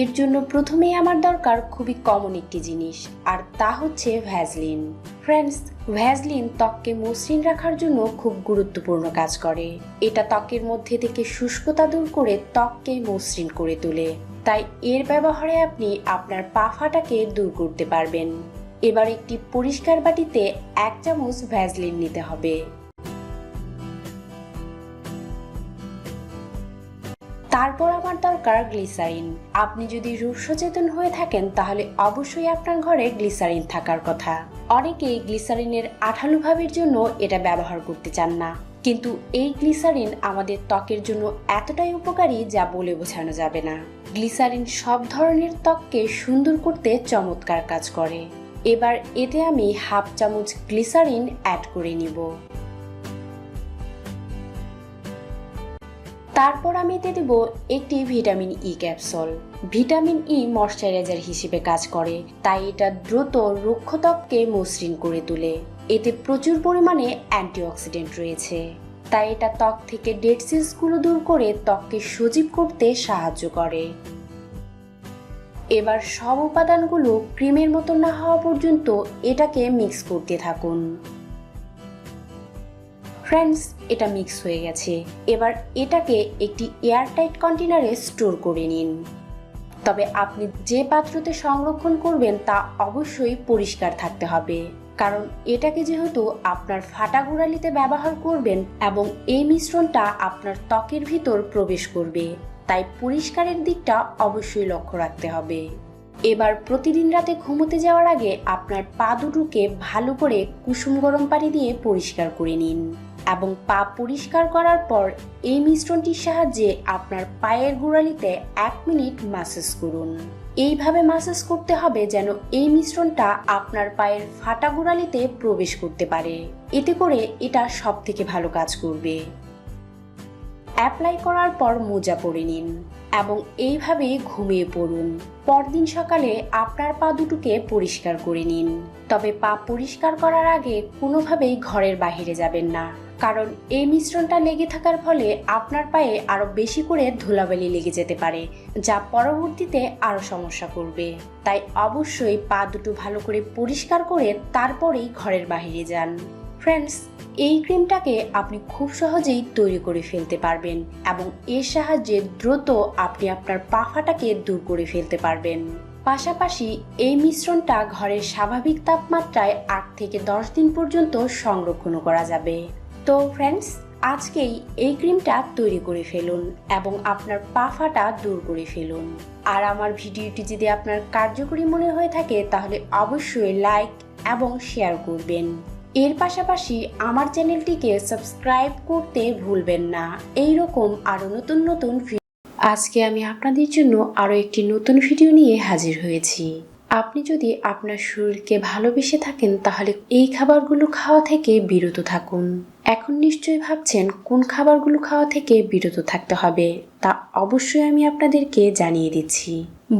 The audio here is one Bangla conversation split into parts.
এর জন্য প্রথমেই আমার দরকার খুবই কমন একটি জিনিস, আর তা হচ্ছে ভ্যাজলিন ফ্রেন্ডস ভ্যাজলিন ত্বককে মসৃণ রাখার জন্য খুব গুরুত্বপূর্ণ কাজ করে। এটা ত্বকের মধ্যে থেকে শুষ্কতা দূর করে ত্বককে মসৃণ করে তোলে। তাই এর ব্যবহারে আপনি আপনার পা ফাটাকে দূর করতে পারবেন। এবার একটি পরিষ্কার বাটিতে এক চামচ ভ্যাজলিন নিতে হবে। তারপর আমার দরকার গ্লিসারিন। আপনি যদি রূপ সচেতন হয়ে থাকেন, তাহলে অবশ্যই আপনার ঘরে গ্লিসারিন থাকার কথা। অনেকেই গ্লিসারিনের আঠালো ভাবের জন্য এটা ব্যবহার করতে চান না। কিন্তু এই গ্লিসারিন আমাদের ত্বকের জন্য এতটাই উপকারী যা বলে বোঝানো যাবে না। গ্লিসারিন সব ধরনের ত্বককে সুন্দর করতে চমৎকার কাজ করে। এবার এতে আমি হাফ চামচ গ্লিসারিন অ্যাড করে নিব। তারপর আমি এতে দেব একটি vitamin E capsule. Vitamin E moisturiser হিসেবে কাজ করে, তাই এটা দ্রুত রুক্ষ ত্বককে মসৃণ করে তোলে। এতে প্রচুর পরিমাণে অ্যান্টিঅক্সিডেন্ট রয়েছে। তাই এটা ত্বক থেকে ডেড সেলসগুলো দূর করে ত্বককে সজীব করতে সাহায্য করে। এবার সব উপাদানগুলো ক্রিমের মতো না হওয়া পর্যন্ত এটাকে মিক্স করতে থাকুন। ফ্রেন্ডস এটা মিক্স হয়ে গেছে। এবার এটাকে একটি এয়ারটাইট কন্টেনারে স্টোর করে নিন। তবে আপনি যে পাত্রতে সংরক্ষণ করবেন তা অবশ্যই পরিষ্কার থাকতে হবে। কারণ এটাকে যেহেতু আপনার ফাটা গোড়ালিতে ব্যবহার করবেন এবং এই মিশ্রণটা আপনার ত্বকের ভিতর প্রবেশ করবে, তাই পরিষ্কারের দিকটা অবশ্যই লক্ষ্য রাখতে হবে। এবার প্রতিদিন রাতে ঘুমোতে যাওয়ার আগে আপনার পা দুটোকে ভালো করে কুসুম গরম পানি দিয়ে পরিষ্কার করে নিন এবং পা পরিষ্কার করার পর এই মিশ্রণটির সাহায্যে আপনার পায়ের গোড়ালিতে এক মিনিট মাসাজ করুন। এইভাবে মাসাজ করতে হবে যেন এই মিশ্রণটা আপনার পায়ের ফাটা গোড়ালিতে প্রবেশ করতে পারে। এতে করে এটা সব থেকে ভালো কাজ করবে। অ্যাপ্লাই করার পর মোজা পরে নিন। এবং এইভাবে ঘুমিয়ে পড়ুন। পরদিন সকালে আপনার পা দুটোকে পরিষ্কার করে নিন। তবে পা পরিষ্কার করার আগে কোনোভাবেই ঘরের বাইরে যাবেন না। কারণ এই মিশ্রণটা লেগে থাকার ফলে আপনার পায়ে আরও বেশি করে ধুলাবালি লেগে যেতে পারে, যা পরবর্তীতে আরও সমস্যা করবে। তাই অবশ্যই পা দুটো ভালো করে পরিষ্কার করে তারপরেই ঘরের বাইরে যান। ফ্রেন্ডস এই ক্রিমটাকে আপনি খুব সহজেই তৈরি করে ফেলতে পারবেন এবং এর সাহায্যে দ্রুত আপনি আপনার পাফাটাকে দূর করে ফেলতে পারবেন। পাশাপাশি এই মিশ্রণটা ঘরের স্বাভাবিক তাপমাত্রায় আট থেকে দশ দিন পর্যন্ত সংরক্ষণ করা যাবে। তো ফ্রেন্ডস আজকেই এই ক্রিমটা তৈরি করে ফেলুন এবং আপনার পা ফাটা দূর করে ফেলুন। আর আমার ভিডিওটি যদি আপনার কার্যকরী মনে হয়ে থাকে, তাহলে অবশ্যই লাইক এবং শেয়ার করবেন। এর পাশাপাশি আমার চ্যানেলটিকে সাবস্ক্রাইব করতে ভুলবেন না। এই রকম আরও নতুন নতুন আজকে আমি আপনাদের জন্য আরও একটি নতুন ভিডিও নিয়ে হাজির হয়েছি। আপনি যদি আপনার শরীরকে ভালোবেসে থাকেন, তাহলে এই খাবারগুলো খাওয়া থেকে বিরত থাকুন। এখন নিশ্চয়ই ভাবছেন, কোন খাবারগুলো খাওয়া থেকে বিরত থাকতে হবে? তা অবশ্যই আমি আপনাদেরকে জানিয়ে দিচ্ছি।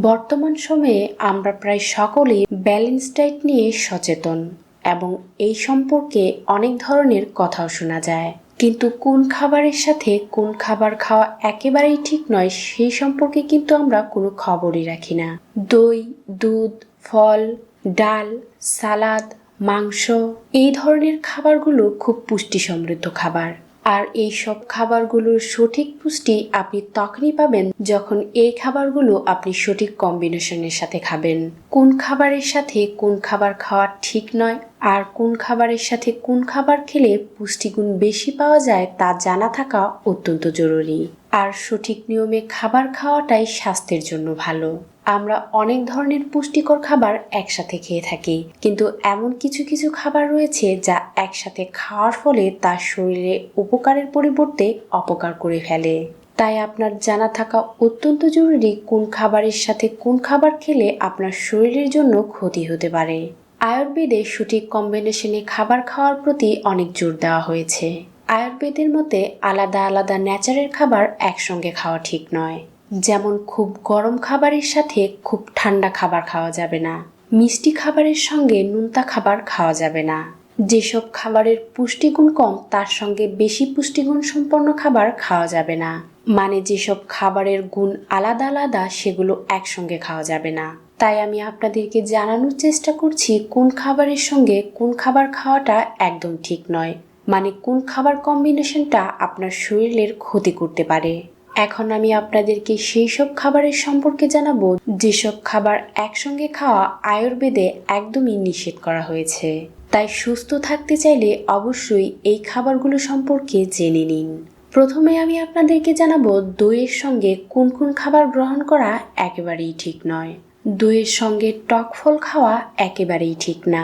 বর্তমান সময়ে আমরা প্রায় সকলেই ব্যালেন্স ডায়েট নিয়ে সচেতন। এবং এই সম্পর্কে অনেক ধরনের কথাও শোনা যায়। কিন্তু কোন খাবারের সাথে কোন খাবার খাওয়া একেবারেই ঠিক নয়, সেই সম্পর্কে কিন্তু আমরা কোনো খবরই রাখি না। দই, দুধ, ফল, ডাল, সালাদ, মাংস, এই ধরনের খাবারগুলো খুব পুষ্টি সমৃদ্ধ খাবার। আর এই সব খাবারগুলোর সঠিক পুষ্টি আপনি তখনই পাবেন যখন এই খাবারগুলো আপনি সঠিক কম্বিনেশনের সাথে খাবেন। কোন খাবারের সাথে কোন খাবার খাওয়া ঠিক নয় আর কোন খাবারের সাথে কোন খাবার খেলে পুষ্টিগুণ বেশি পাওয়া যায় তা জানা থাকা অত্যন্ত জরুরি। আর সঠিক নিয়মে খাবার খাওয়াটাই স্বাস্থ্যের জন্য ভালো। আমরা অনেক ধরনের পুষ্টিকর খাবার একসাথে খেয়ে থাকি, কিন্তু এমন কিছু কিছু খাবার রয়েছে যা একসাথে খাওয়ার ফলে তার শরীরে উপকারের পরিবর্তে অপকার করে ফেলে। তাই আপনার জানা থাকা অত্যন্ত জরুরি কোন খাবারের সাথে কোন খাবার খেলে আপনার শরীরের জন্য ক্ষতি হতে পারে। আয়ুর্বেদে সঠিক কম্বিনেশনে খাবার খাওয়ার প্রতি অনেক জোর দেওয়া হয়েছে। আয়ুর্বেদের মতে আলাদা আলাদা ন্যাচারের খাবার একসঙ্গে খাওয়া ঠিক নয়। যেমন খুব গরম খাবারের সাথে খুব ঠান্ডা খাবার খাওয়া যাবে না। মিষ্টি খাবারের সঙ্গে নুনতা খাবার খাওয়া যাবে না। যেসব খাবারের পুষ্টিগুণ কম, তার সঙ্গে বেশি পুষ্টিগুণ সম্পন্ন খাবার খাওয়া যাবে না। মানে যেসব খাবারের গুণ আলাদা আলাদা, সেগুলো একসঙ্গে খাওয়া যাবে না। তাই আমি আপনাদেরকে জানানোর চেষ্টা করছি, কোন খাবারের সঙ্গে কোন খাবার খাওয়াটা একদম ঠিক নয়। মানে কোন খাবার কম্বিনেশনটা আপনার শরীরের ক্ষতি করতে পারে। এখন আমি আপনাদেরকে সেই সব খাবারের সম্পর্কে জানাব, যেসব খাবার একসঙ্গে খাওয়া আয়ুর্বেদে একদমই নিষেধ করা হয়েছে। তাই সুস্থ থাকতে চাইলে অবশ্যই এই খাবারগুলো সম্পর্কে জেনে নিন। প্রথমে আমি আপনাদেরকে জানাব, দইয়ের সঙ্গে কোন কোন খাবার গ্রহণ করা একেবারেই ঠিক নয়। দইয়ের সঙ্গে টক ফল খাওয়া একেবারেই ঠিক না।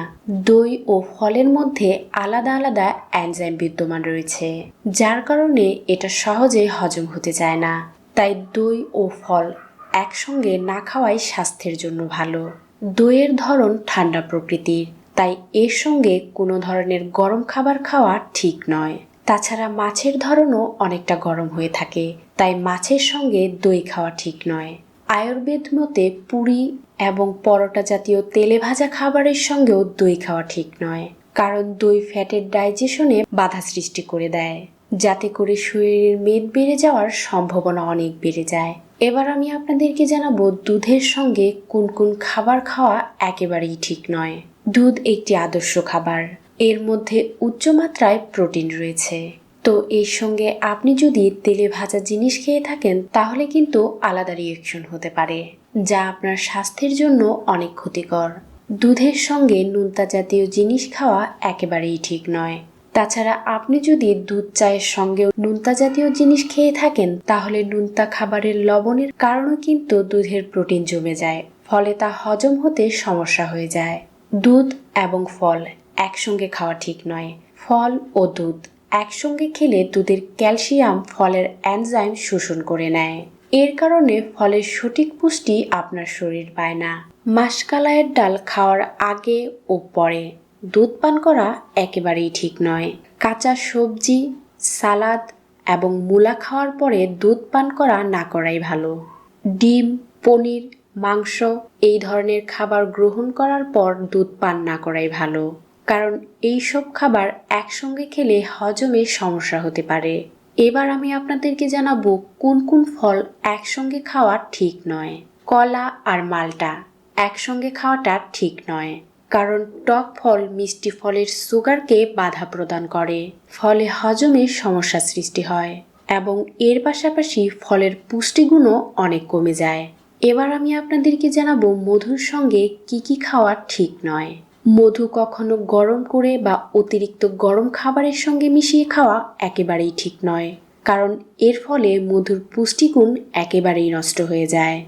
দই ও ফলের মধ্যে আলাদা আলাদা অ্যানজাইম বিদ্যমান রয়েছে, যার কারণে এটা সহজে হজম হতে চায় না। তাই দই ও ফল একসঙ্গে না খাওয়াই স্বাস্থ্যের জন্য ভালো। দইয়ের ধরন ঠান্ডা প্রকৃতির, তাই এর সঙ্গে কোনো ধরনের গরম খাবার খাওয়া ঠিক নয়। তাছাড়া মাছের ধরনও অনেকটা গরম হয়ে থাকে, তাই মাছের সঙ্গে দই খাওয়া ঠিক নয়। আয়ুর্বেদ মতে পুরি এবং পরোটা জাতীয় তেলে ভাজা খাবারের সঙ্গেও দই খাওয়া ঠিক নয়, কারণ দই ফ্যাটের ডাইজেশনে বাধা সৃষ্টি করে দেয়, যাতে করে শরীরের মেদ বেড়ে যাওয়ার সম্ভাবনা অনেক বেড়ে যায়। এবার আমি আপনাদেরকে জানাব দুধের সঙ্গে কোন কোন খাবার খাওয়া একেবারেই ঠিক নয়। দুধ একটি আদর্শ খাবার, এর মধ্যে উচ্চ মাত্রায় প্রোটিন রয়েছে। তো এর সঙ্গে আপনি যদি তেলে ভাজা জিনিস খেয়ে থাকেন, তাহলে কিন্তু আলাদা রিয়েকশন হতে পারে, যা আপনার স্বাস্থ্যের জন্য অনেক ক্ষতিকর। দুধের সঙ্গে নুনতা জাতীয় জিনিস খাওয়া একেবারেই ঠিক নয়। তাছাড়া আপনি যদি দুধ চায়ের সঙ্গে নুনতা জাতীয় জিনিস খেয়ে থাকেন, তাহলে নুনতা খাবারের লবণের কারণে কিন্তু দুধের প্রোটিন জমে যায়, ফলে তা হজম হতে সমস্যা হয়ে যায়। দুধ এবং ফল একসঙ্গে খাওয়া ঠিক নয়, ফল ও দুধ। একসঙ্গে খেলে দুধের ক্যালসিয়াম ফলের এনজাইম শোষণ করে নেয়। এর কারণে ফলের সঠিক পুষ্টি আপনার শরীর পায় না। মাসকালাইয়ের ডাল খাওয়ার আগে ও পরে দুধ পান করা একেবারেই ঠিক নয়। কাঁচা সবজি, সালাদ এবং মূলা খাওয়ার পরে দুধ পান করা না করাই ভালো। ডিম, পনির, মাংস এই ধরনের খাবার গ্রহণ করার পর দুধ পান না করাই ভালো। কারণ এই সব খাবার একসঙ্গে খেলে হজমে সমস্যা হতে পারে। এবার আমি আপনাদেরকে জানাব কোন কোন ফল একসঙ্গে খাওয়া ঠিক নয়। কলা আর মালটা একসঙ্গে খাওয়াটা ঠিক নয়, কারণ টক ফল মিষ্টি ফলের সুগারকে বাধা প্রদান করে। ফলে হজমে সমস্যা সৃষ্টি হয় এবং এর পাশাপাশি ফলের পুষ্টিগুণও অনেক কমে যায়। এবার আমি আপনাদেরকে জানাব মধুর সঙ্গে কি কি খাওয়া ঠিক নয়। মধু কখনো গরম করে বা অতিরিক্ত গরম খাবারের সঙ্গে মিশিয়ে খাওয়া একেবারেই ঠিক নয়। কারণ এর ফলে মধুর পুষ্টিগুণ একেবারেই নষ্ট হয়ে যায়।